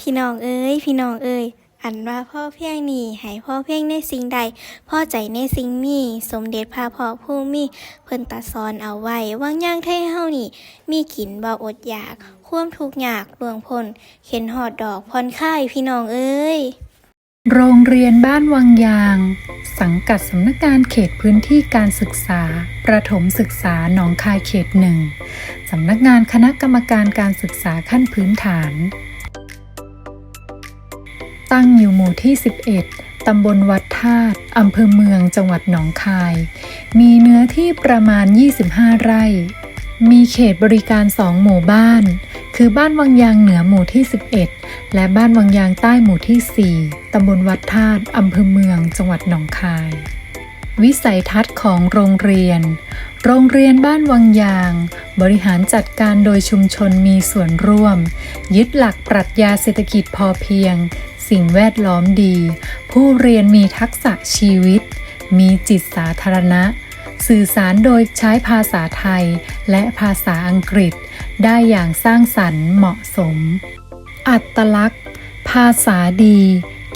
พี่น้องเอ้ย พี่น้องเอ้ย อันว่าพ่อเพียงนี่ให้พ่อเพียงในสิ่งใด พ่อใจในสิ่งนี้ สมเด็จพระพ่อผู้มีเพิ่นตรัดสอนเอาไว้ว่างย่างไทยเฮานี่ มีกินบ่อดอยากควมทุกข์ยากลวงพ้นเข็นหอดดอกผ่อนคลายพี่น้องเอ้ย โรงเรียนบ้านวังยาง สังกัดสำนักงานเขตพื้นที่การศึกษา ประถมศึกษาหนองคายเขตหนึ่งสำนักงานคณะกรรมการการศึกษาขั้นพื้นฐาน ตั้งอยู่หมู่ที่ 11 ตำบลวัดธาตุอำเภอเมืองจังหวัดหนองคาย มีเนื้อที่ประมาณ 25 ไร่ มีเขตบริการ2หมู่บ้าน คือบ้านวังยางเหนือหมู่ที่ 11 และบ้านวังยางใต้หมู่ที่ 4 ตำบลวัดธาตุอำเภอเมืองจังหวัดหนองคาย วิสัยทัศน์ของโรงเรียน โรงเรียนบ้านวังยาง บริหารจัดการโดยชุมชนมีส่วนร่วม ยึดหลักปรัชญาเศรษฐกิจพอเพียง สิ่งแวดล้อมดี ผู้เรียนมีทักษะชีวิต มีจิตสาธารณะ สื่อสารโดยใช้ภาษาไทยและภาษาอังกฤษ ได้อย่างสร้างสรรค์เหมาะสม อัตลักษณ์ ภาษาดี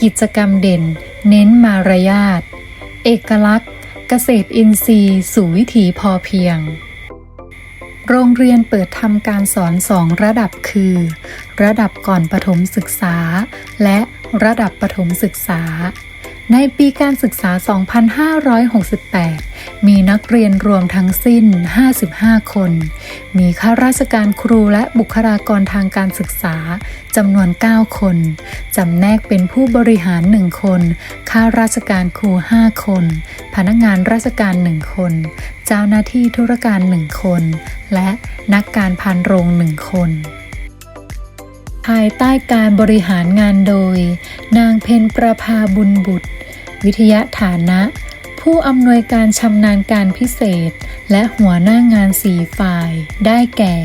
กิจกรรมเด่น เน้นมารยาท เอกลักษณ์ เกษตรอินทรีย์สู่วิถีพอเพียงโรงเรียนเปิดทำการสอนสองระดับคือ ระดับก่อนประถมศึกษา และ ระดับประถมศึกษา ในปีการศึกษา 2568 มีนักเรียนรวมทั้งสิ้น 55 คน มีข้าราชการครูและบุคลากรทางการศึกษาจำนวน 9 คน จำแนกเป็นผู้บริหาร 1 คน ข้าราชการครู 5 คน พนักงานราชการ 1 คน เจ้าหน้าที่ธุรการ 1 คน และนักการพันโรง 1 คน ภายใต้การบริหารงานโดย นางเพนประภาบุญบุตร วิทยาฐานะ ผู้อำนวยการชำนาญการพิเศษ และหัวหน้างานสี่ฝ่าย ได้แก่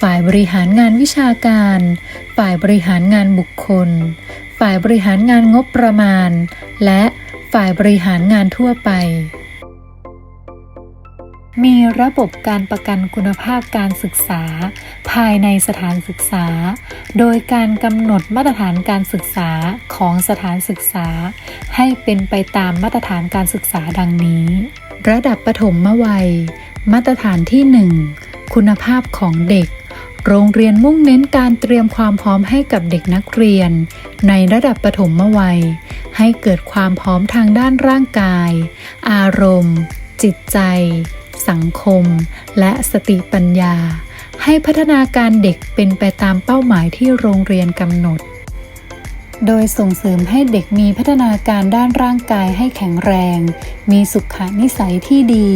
ฝ่ายบริหารงานวิชาการ ฝ่ายบริหารงานบุคคล ฝ่ายบริหารงานงบประมาณ และฝ่ายบริหารงานทั่วไป มีระบบการประกันคุณภาพการศึกษา ภายในสถานศึกษา โดยการกำหนดมาตรฐานการศึกษาของสถานศึกษา ให้เป็นไปตามมาตรฐานการศึกษาดังนี้ ระดับประถมวัย มาตรฐานที่ 1 คุณภาพของเด็ก โรงเรียนมุ่งเน้นการเตรียมความพร้อมให้กับเด็กนักเรียน ในระดับประถมวัย ให้เกิดความพร้อมทางด้านร่างกาย อารมณ์ จิตใจ สังคม และสติปัญญา ให้พัฒนาการเด็กเป็นไปตามเป้าหมายที่โรงเรียนกำหนด โดยส่งเสริมให้เด็กมีพัฒนาการด้านร่างกายให้แข็งแรง มีสุขนิสัยที่ดี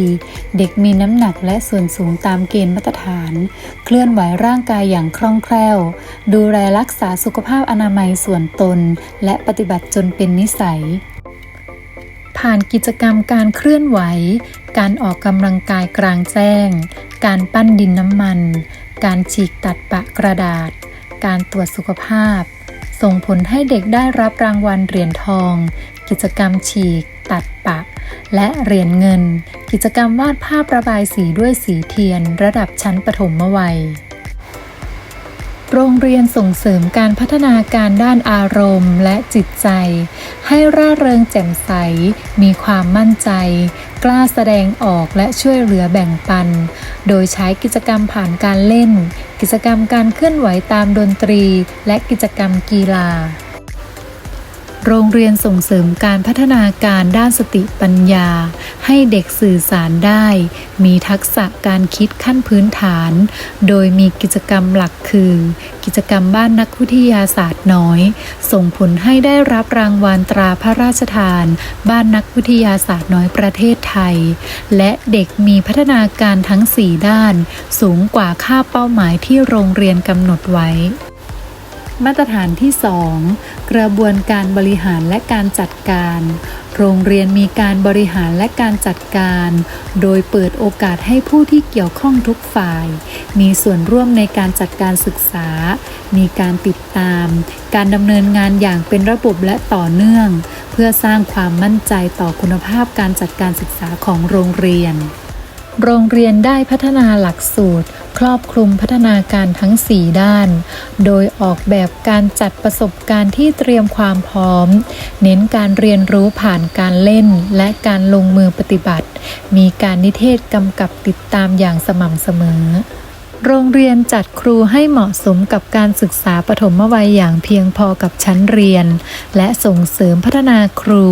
เด็กมีน้ำหนักและส่วนสูงตามเกณฑ์มาตรฐาน เคลื่อนไหวร่างกายอย่างคล่องแคล่ว ดูแลรักษาสุขภาพอนามัยส่วนตน และปฏิบัติจนเป็นนิสัย ผ่านกิจกรรมการเคลื่อนไหว การออกกำลังกายกลางแจ้ง การปั้นดินน้ำมัน การฉีกตัดปะกระดาษ การตรวจสุขภาพ ส่งผลให้เด็กได้รับรางวัลเหรียญทอง กิจกรรมฉีก ตัดปะ และเหรียญเงิน กิจกรรมวาดภาพระบายสีด้วยสีเทียน ระดับชั้นประถมวัย โรงเรียนส่งเสริมการพัฒนาการด้านอารมณ์และจิตใจ ให้ร่าเริงแจ่มใส มีความมั่นใจ กล้าแสดงออกและช่วยเหลือแบ่งปัน โดยใช้กิจกรรมผ่านการเล่น กิจกรรมการเคลื่อนไหวตามดนตรี และกิจกรรมกีฬา โรงเรียนส่งเสริมการพัฒนาการด้านสติปัญญา ให้เด็กสื่อสารได้ มีทักษะการคิดขั้นพื้นฐาน โดยมีกิจกรรมหลักคือ กิจกรรมบ้านนักวิทยาศาสตร์น้อย ส่งผลให้ได้รับรางวัลตราพระราชทาน บ้านนักวิทยาศาสตร์น้อยประเทศไทย และเด็กมีพัฒนาการทั้ง 4 ด้าน สูงกว่าค่าเป้าหมายที่โรงเรียนกำหนดไว้มาตรฐานที่ 2 กระบวนการบริหารและการจัดการ โรงเรียนมีการบริหารและการจัดการ โดยเปิดโอกาสให้ผู้ที่เกี่ยวข้องทุกฝ่าย มีส่วนร่วมในการจัดการศึกษา มีการติดตาม การดำเนินงานอย่างเป็นระบบและต่อเนื่อง เพื่อสร้างความมั่นใจต่อคุณภาพการจัดการศึกษาของโรงเรียน โรงเรียนได้พัฒนาหลักสูตร ครอบคลุมพัฒนาการทั้ง 4 ด้าน โดยออกแบบการจัดประสบการณ์ที่เตรียมความพร้อม เน้นการเรียนรู้ผ่านการเล่นและการลงมือปฏิบัติ มีการนิเทศกำกับติดตามอย่างสม่ำเสมอโรงเรียนจัดครูให้เหมาะสมกับการศึกษาปฐมวัยอย่างเพียงพอกับชั้นเรียน และส่งเสริมพัฒนาครู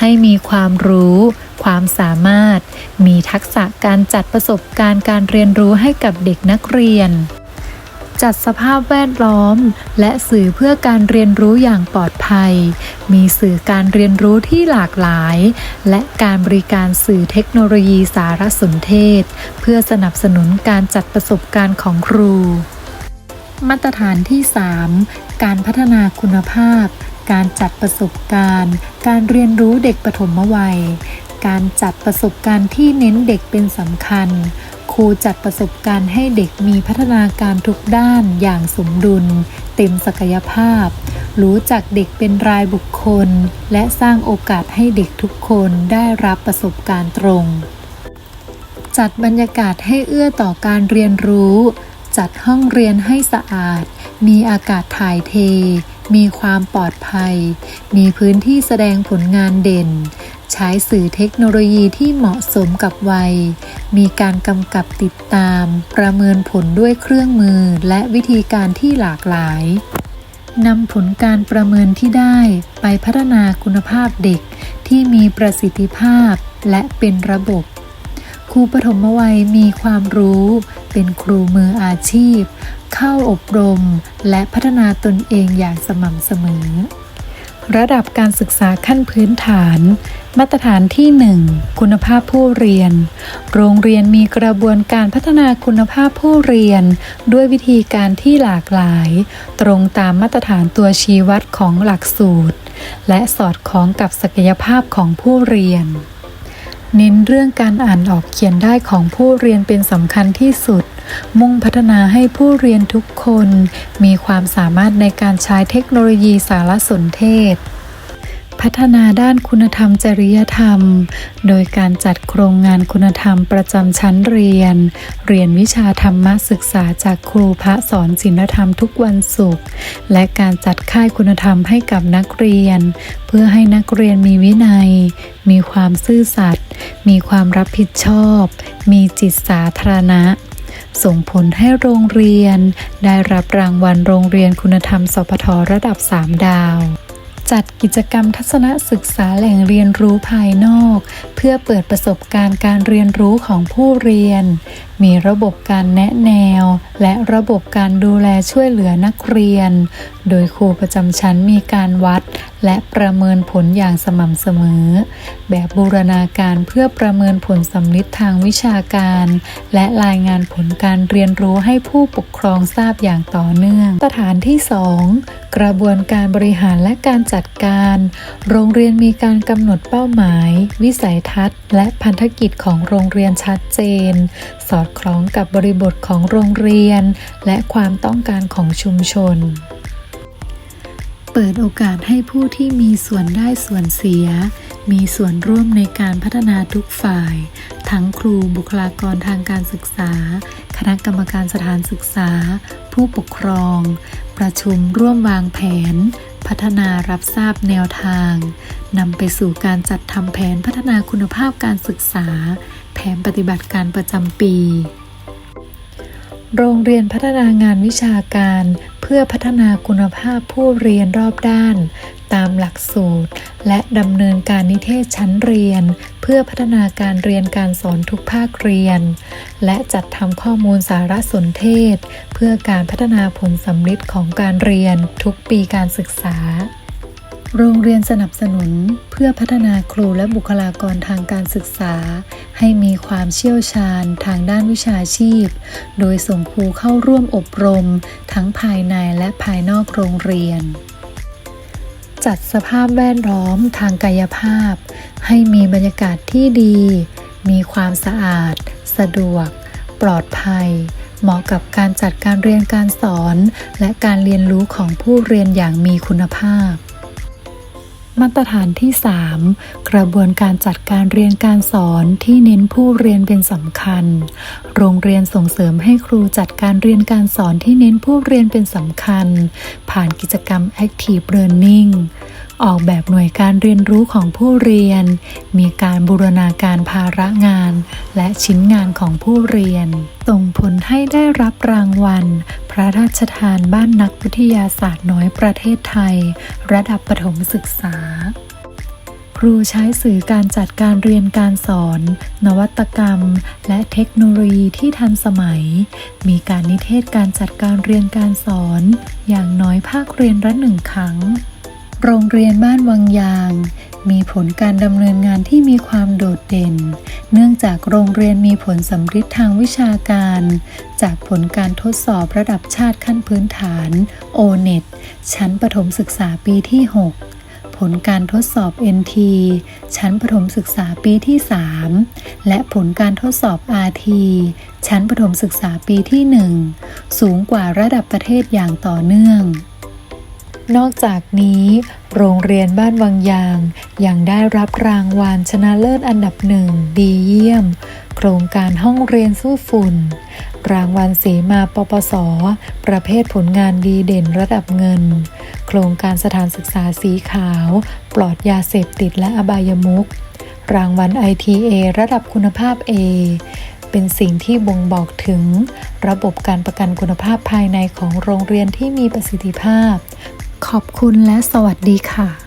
ให้มีความรู้ ความสามารถ มีทักษะการจัดประสบการณ์การเรียนรู้ให้กับเด็กนักเรียน จัดสภาพแวดล้อม และสื่อเพื่อการเรียนรู้อย่างปลอดภัย มีสื่อการเรียนรู้ที่หลากหลาย และการบริการสื่อเทคโนโลยีสารสนเทศ เพื่อสนับสนุนการจัดประสบการณ์ของครู มาตรฐานที่ 3 การพัฒนาคุณภาพการจัดประสบการณ์ การเรียนรู้เด็กปฐมวัย การจัดประสบการณ์ที่เน้นเด็กเป็นสำคัญ ครูจัดประสบการณ์ให้เด็กมีพัฒนาการทุกด้านอย่างสมดุล เต็มศักยภาพ รู้จักเด็กเป็นรายบุคคล และสร้างโอกาสให้เด็กทุกคนได้รับประสบการณ์ตรง จัดบรรยากาศให้เอื้อต่อการเรียนรู้ จัดห้องเรียนให้สะอาด มีอากาศถ่ายเทมีความปลอดภัย มีพื้นที่แสดงผลงานเด่น ใช้สื่อเทคโนโลยีที่เหมาะสมกับวัย มีการกำกับติดตาม ประเมินผลด้วยเครื่องมือและวิธีการที่หลากหลายนำผลการประเมินที่ได้ไปพัฒนาคุณภาพเด็กที่มีประสิทธิภาพและเป็นระบบ ครูปฐมวัยมีความรู้ เป็นครูมืออาชีพ เข้าอบรม และพัฒนาตนเองอย่างสม่ำเสมอ ระดับการศึกษาขั้นพื้นฐาน มาตรฐานที่ 1 คุณภาพผู้เรียน โรงเรียนมีกระบวนการพัฒนาคุณภาพผู้เรียน ด้วยวิธีการที่หลากหลาย ตรงตามมาตรฐานตัวชี้วัดของหลักสูตร และสอดคล้องกับศักยภาพของผู้เรียน เน้นเรื่องการอ่านออกเขียนได้ของผู้เรียนเป็นสำคัญที่สุด มุ่งพัฒนาให้ผู้เรียนทุกคน มีความสามารถในการใช้เทคโนโลยีสารสนเทศ พัฒนาด้านคุณธรรมจริยธรรม โดยการจัดโครงงานคุณธรรมประจำชั้นเรียน เรียนวิชาธรรมศึกษาจากครูพระสอนศีลธรรมทุกวันศุกร์ และการจัดค่ายคุณธรรมให้กับนักเรียน เพื่อให้นักเรียนมีวินัย มีความซื่อสัตย์ มีความรับผิดชอบ มีจิตสาธารณะ ส่งผลให้โรงเรียน ได้รับรางวัลโรงเรียนคุณธรรมสพทระดับ 3 ดาว จัดกิจกรรมทัศนศึกษาแหล่งเรียนรู้ภายนอก เพื่อเปิดประสบการณ์การเรียนรู้ของผู้เรียน มีระบบการแนะแนว และระบบการดูแลช่วยเหลือนักเรียน โดยครูประจำชั้นมีการวัด และประเมินผลอย่างสม่ำเสมอ แบบบูรณาการเพื่อประเมินผลสำลิดทางวิชาการ และรายงานผลการเรียนรู้ให้ผู้ปกครองทราบอย่างต่อเนื่อง สถานที่ 2 กระบวนการบริหารและการจัดการ โรงเรียนมีการกำหนดเป้าหมาย วิสัยทัศน์ และพันธกิจของโรงเรียนชัดเจน สอดคล้องกับบริบทของโรงเรียน และความต้องการของชุมชน เปิดโอกาสให้ผู้ที่มีส่วนได้ส่วนเสีย มีส่วนร่วมในการพัฒนาทุกฝ่าย ทั้งครูบุคลากรทางการศึกษา คณะกรรมการสถานศึกษา ผู้ปกครอง ประชุมร่วมวางแผนพัฒนารับทราบแนวทาง นำไปสู่การจัดทำแผนพัฒนาคุณภาพการศึกษา นปฏิบัติการประจำปี โรงเรียนพัฒนางานวิชาการ เพื่อพัฒนาคุณภาพผู้เรียนรอบด้าน ตามหลักสูตร และดำเนินการนิเทศชั้นเรียน เพื่อพัฒนาการเรียนการสอนทุกภาคเรียน และจัดทำข้อมูลสารสนเทศ เพื่อการพัฒนาผลสำลิดของการเรียนทุกปีการศึกษา โรงเรียนสนับสนุนเพื่อพัฒนาครูและบุคลากรทางการศึกษา ให้มีความเชี่ยวชาญทางด้านวิชาชีพ โดยส่งครูเข้าร่วมอบรม ทั้งภายในและภายนอกโรงเรียน จัดสภาพแวดล้อมทางกายภาพ ให้มีบรรยากาศที่ดี มีความสะอาด สะดวก ปลอดภัย เหมาะกับการจัดการเรียนการสอน และการเรียนรู้ของผู้เรียนอย่างมีคุณภาพ มาตรฐานที่ 3 กระบวนการจัดการเรียนการสอนที่เน้นผู้เรียนเป็นสำคัญ โรงเรียนส่งเสริมให้ครูจัดการเรียนการสอนที่เน้นผู้เรียนเป็นสำคัญ ผ่านกิจกรรม Active Learning ออกแบบหน่วยการเรียนรู้ของผู้เรียน มีการบูรณาการภาระงาน และชิ้นงานของผู้เรียน ส่งผลให้ได้รับรางวัล ระราชทานบ้านนักวิทยาศาสตร์น้อยประเทศไทย ระดับปฐมศึกษา ครูใช้สื่อการจัดการเรียนการสอน นวัตกรรม และเทคโนโลยีที่ทันสมัย มีการนิเทศการจัดการเรียนการสอน อย่างน้อยภาคเรียนละหนึ่งครั้ง โรงเรียนบ้านวังยาง มีผลการดำเนินงานที่มีความโดดเด่น เนื่องจากโรงเรียนมีผลสำฤทธิ์ทางวิชาการ จากผลการทดสอบระดับชาติขั้นพื้นฐาน O-NET ชั้นประถมศึกษาปีที่ 6 ผลการทดสอบ NT ชั้นประถมศึกษาปีที่ 3 และผลการทดสอบ RT ชั้นประถมศึกษาปีที่ 1 สูงกว่าระดับประเทศอย่างต่อเนื่อง นอกจากนี้ โรงเรียนบ้านวังยาง ยังได้รับรางวัลชนะเลิศอันดับหนึ่งดีเยี่ยม โครงการห้องเรียนสู้ฝุ่น รางวัลสีมาปปส ประเภทผลงานดีเด่นระดับเงิน โครงการสถานศึกษาสีขาว ปลอดยาเสพติดและอบายมุขรางวัล ITA ระดับคุณภาพ A เป็นสิ่งที่บ่งบอกถึง ระบบการประกันคุณภาพภายในของโรงเรียนที่มีประสิทธิภาพ ขอบคุณและสวัสดีค่ะ